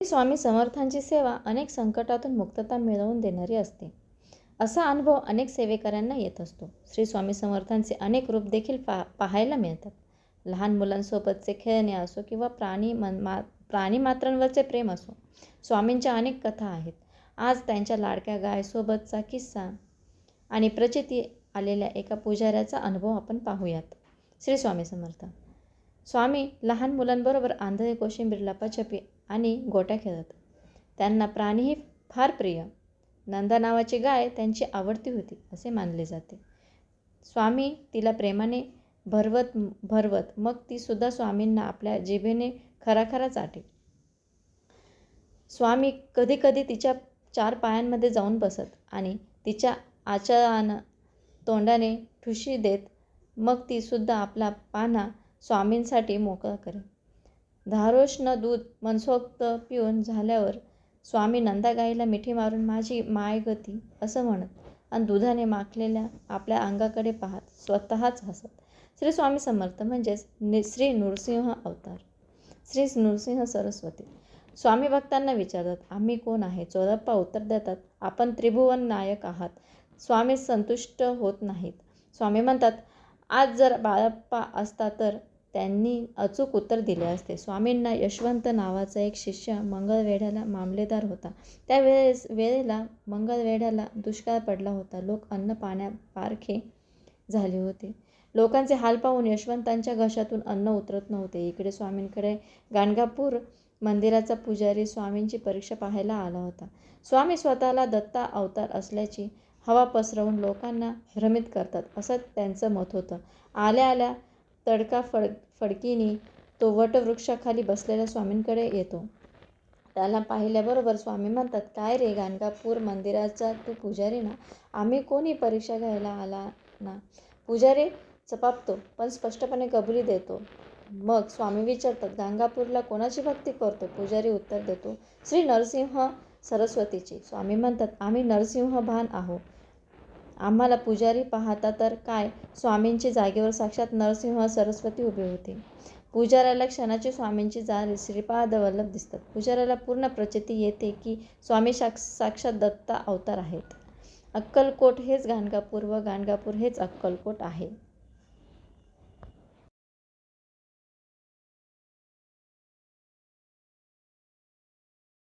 स्वामी समर्थांची सेवा अनेक संकटातून मुक्तता मिळवून देणारी असते. असा अनुभव अनेक सेवेकऱ्यांना येत असतो. श्री स्वामी समर्थांचे अनेक रूप देखील पा पाहायला मिळतात. लहान मुलांसोबतचे खेळणे असो किंवा प्राणी मन मा प्राणीमात्रांवरचे प्रेम असो स्वामींच्या अनेक कथा आहेत. आज त्यांच्या लाडक्या गायसोबतचा किस्सा आणि प्रचिती आलेल्या एका पुजाऱ्याचा अनुभव आपण पाहूयात. श्री स्वामी समर्थ. स्वामी लहान मुलांबरोबर आंधळे कोशिंबीर लपाछपी आणि गोट्या खेळत. त्यांना प्राणीही फार प्रिय. नंदा नावाची गाय त्यांची आवडती होती असे मानले जाते. स्वामी तिला प्रेमाने भरवत भरवत मग तीसुद्धा स्वामींना आपल्या जिभेने खराखरा चाटे स्वामी कधीकधी तिच्या चार पायांमध्ये जाऊन बसत आणि तिच्या आचारानं तोंडाने ठुशी देत मग तीसुद्धा आपला पाना स्वामींसाठी मोकळा करे धारोष्ण दूध मनसोक्त पिऊन झाल्यावर स्वामी नंदागाईला मिठी मारून माझी माय गती असं म्हणत आणि दुधाने माखलेल्या आपल्या अंगाकडे पाहत स्वतःच हसत. श्री स्वामी समर्थ म्हणजेच नि श्री नृसिंह अवतार. श्री नृसिंह सरस्वती. स्वामी भक्तांना विचारतात आम्ही कोण आहे? चोरप्पा उत्तर देतात आपण त्रिभुवन नायक आहात. स्वामी संतुष्ट होत नाहीत. स्वामी म्हणतात आज जर बाळप्पा असता तर त्यांनी अचूक उत्तर दिले असते. स्वामींना यशवंत नावाचा एक शिष्य मंगळवेढ्याला मामलेदार होता. त्यावेळेस वेळेला मंगळवेढ्याला दुष्काळ पडला होता. लोक अन्न पाण्या पारखे झाले होते. लोकांचे हाल पाहून यशवंतांच्या घशातून अन्न उतरत नव्हते. इकडे स्वामींकडे गाणगापूर मंदिराचा पुजारी स्वामींची परीक्षा पाहायला आला होता. स्वामी स्वतःला दत्ता अवतार असल्याची हवा पसरवून लोकांना भ्रमित करतात. असं त्यांचं मत होतं. आल्या आल्या तडका फड फडकीनी तो वटवृक्षाखाली बसलेल्या स्वामींकडे येतो. त्याला पाहिल्याबरोबर स्वामी म्हणतात काय रे गाणगापूर मंदिराचा तू पुजारी ना? आम्ही कोणी परीक्षा घ्यायला आला ना? पुजारी चपापतो पण स्पष्टपणे कबुली देतो. मग स्वामी विचारतात गाणगापूरला कोणाची भक्ती करतो? पुजारी उत्तर देतो श्री नरसिंह सरस्वतीची. स्वामी म्हणतात आम्ही नरसिंह भान आहो. आम्हाला पुजारी पाहता तर काय? स्वामींची जागेवर साक्षात नरसिंह सरस्वती उभे होते. पुजाऱ्याला क्षणाची स्वामींची जाण श्रीपाद वल्लभ दिसतात. पुजाऱ्याला पूर्ण प्रचिती येते की स्वामी साक्ष साक्षात दत्ता अवतार आहेत. अक्कलकोट हेच गाणगापूर व गाणगापूर हेच अक्कलकोट आहे.